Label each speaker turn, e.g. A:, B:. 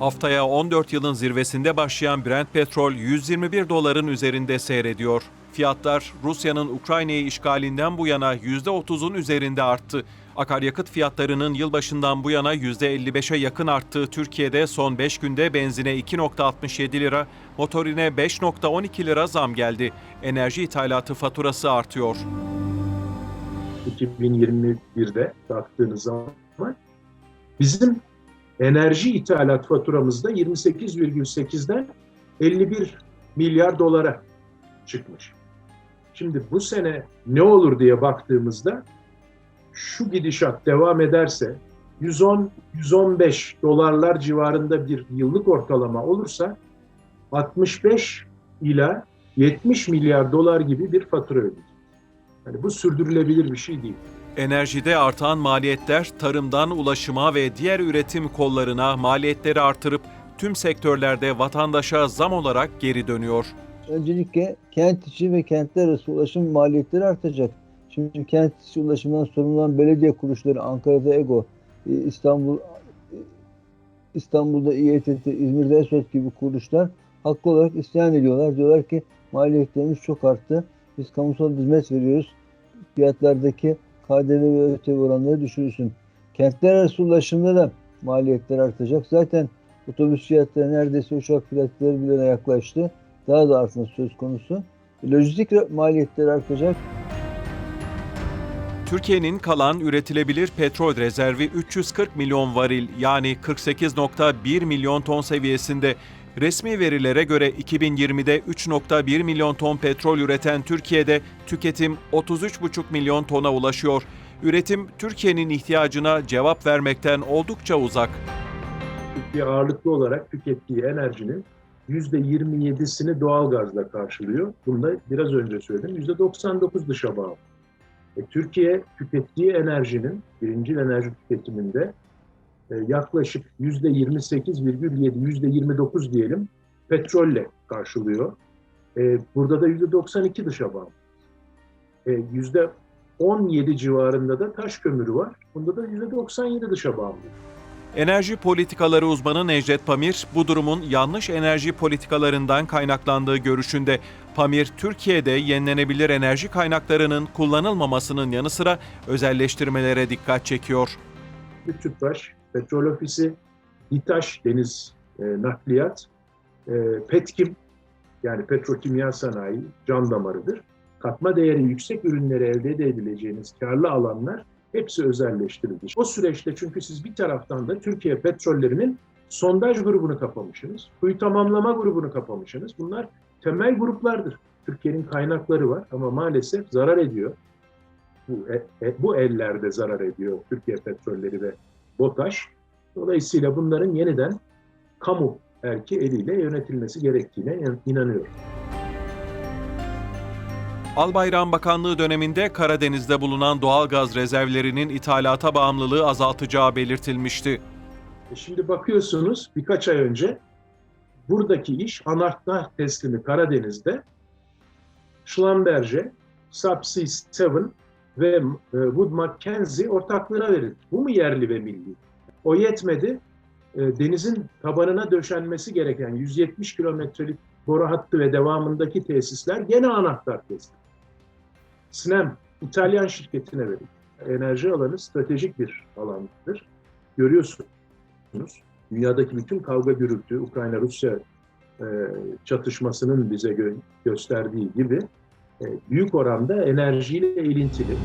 A: Haftaya 14 yılın zirvesinde başlayan Brent petrol 121 doların üzerinde seyrediyor. Fiyatlar Rusya'nın Ukrayna'yı işgalinden bu yana %30'un üzerinde arttı. Akaryakıt fiyatlarının yılbaşından bu yana %55'e yakın arttığı Türkiye'de son 5 günde benzine 2.67 lira, motorine 5.12 lira zam geldi. Enerji ithalatı faturası artıyor.
B: 2021'de baktığınız zaman bizim enerji ithalat faturamızda 28,8'den 51 milyar dolara çıkmış. Şimdi bu sene ne olur diye baktığımızda şu gidişat devam ederse 110-115 dolarlar civarında bir yıllık ortalama olursa 65 ila 70 milyar dolar gibi bir fatura ödeyeceğiz. Yani bu sürdürülebilir bir şey değil.
A: Enerjide artan maliyetler tarımdan ulaşıma ve diğer üretim kollarına maliyetleri artırıp tüm sektörlerde vatandaşa zam olarak geri dönüyor.
C: Öncelikle kent içi ve kentler arası ulaşım maliyetleri artacak. Şimdi kent içi ulaşımdan sorumlu olan belediye kuruluşları Ankara'da EGO, e, İstanbul e, İstanbul'da İETT, İzmir'de ESOT gibi kuruluşlar haklı olarak isyan ediyorlar. Diyorlar ki maliyetlerimiz çok arttı. Biz kamusal hizmet veriyoruz. Fiyatlardaki KDV ve ÖTV oranları düşürülsün. Kentler arası ulaşımda da maliyetler artacak. Zaten otobüs fiyatları neredeyse uçak fiyatları bile yaklaştı. Daha da artması söz konusu. Lojistik maliyetleri artacak.
A: Türkiye'nin kalan üretilebilir petrol rezervi 340 milyon varil yani 48.1 milyon ton seviyesinde. Resmi verilere göre 2020'de 3.1 milyon ton petrol üreten Türkiye'de tüketim 33,5 milyon tona ulaşıyor. Üretim Türkiye'nin ihtiyacına cevap vermekten oldukça uzak.
B: Türkiye ağırlıklı olarak tükettiği enerjinin %27'sini doğalgazla karşılıyor. Bunu da biraz önce söyledim. %99 dışa bağlı. E, Türkiye tükettiği enerjinin, birincil enerji tüketiminde e, yaklaşık %28,7, %29 diyelim petrolle karşılıyor. E, burada da %92 dışa bağlı. E, %17 civarında da taş kömürü var. Bunda da %97 dışa bağlı.
A: Enerji politikaları uzmanı Necdet Pamir, bu durumun yanlış enerji politikalarından kaynaklandığı görüşünde. Pamir, Türkiye'de yenilenebilir enerji kaynaklarının kullanılmamasının yanı sıra özelleştirmelere dikkat çekiyor.
B: Tüpraş, Petrol Ofisi, İTAŞ, Deniz e, Nakliyat, e, Petkim, yani petrokimya sanayi can damarıdır. Katma değeri yüksek ürünleri elde edebileceğiniz karlı alanlar hepsi özelleştirildi. O süreçte çünkü siz bir taraftan da Türkiye petrollerinin sondaj grubunu kapamışsınız, kuyu tamamlama grubunu kapamışsınız. Bunlar temel gruplardır. Türkiye'nin kaynakları var ama maalesef zarar ediyor. Bu, e, e, bu ellerde zarar ediyor Türkiye petrolleri ve BOTAŞ. Dolayısıyla bunların yeniden kamu erki eliyle yönetilmesi gerektiğine inanıyorum.
A: Albayrak'ın bakanlığı döneminde Karadeniz'de bulunan doğal gaz rezervlerinin ithalata bağımlılığı azaltacağı belirtilmişti.
B: E Şimdi bakıyorsunuz birkaç ay önce buradaki iş anahtar teslimi Karadeniz'de Schlumberger, Subsea 7 ve e, Wood Mackenzie ortaklığına verildi. Bu mu yerli ve milli? O yetmedi. E, Denizin tabanına döşenmesi gereken 170 kilometrelik boru hattı ve devamındaki tesisler gene anahtar teslim. Snem İtalyan şirketine verildi. Enerji alanı stratejik bir alandır. Görüyorsunuz dünyadaki bütün kavga gürültü, Ukrayna-Rusya e, çatışmasının bize gö- gösterdiği gibi büyük oranda enerjiyle ilintili.